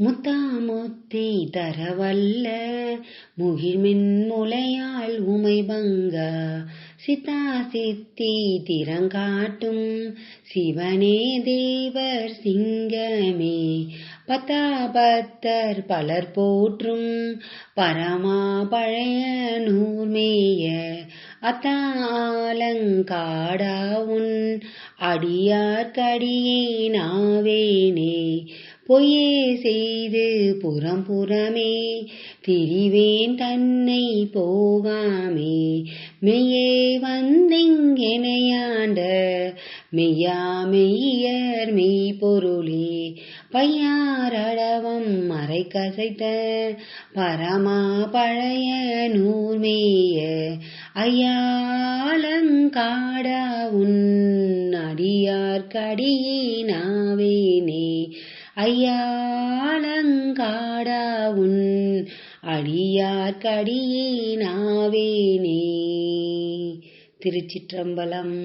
முத்தாமுத்தி தரவல்ல. முகிழ்மின் முலையால் உமை பங்கா. சித்தா சித்தி திறங்காட்டும். சிவனே தேவர் சிங்கமே. பத்தாபத்தர் பலர் போற்றும். பரமா பழைய நூர்மேய. அத்தாலங்காடா உன். அடியார்க்கடியே நாவேனே. பொய்யே செய்து புறம் புறமே திரிவேன் தன்னை போகாமே. மெய்யே வந்தெங்கெனையாண்ட மெய்யா மெய்யர் மெய்ப்பொருளே. பையாரடவம் மறை கசைத்த பரமா பழைய நூர்மேய. ஐயாலங்காடா உன் நாவே. ஐயாலங்காடா உன் அடியார்க்கடியினாவேனே திருச்சிற்றம்பலம்.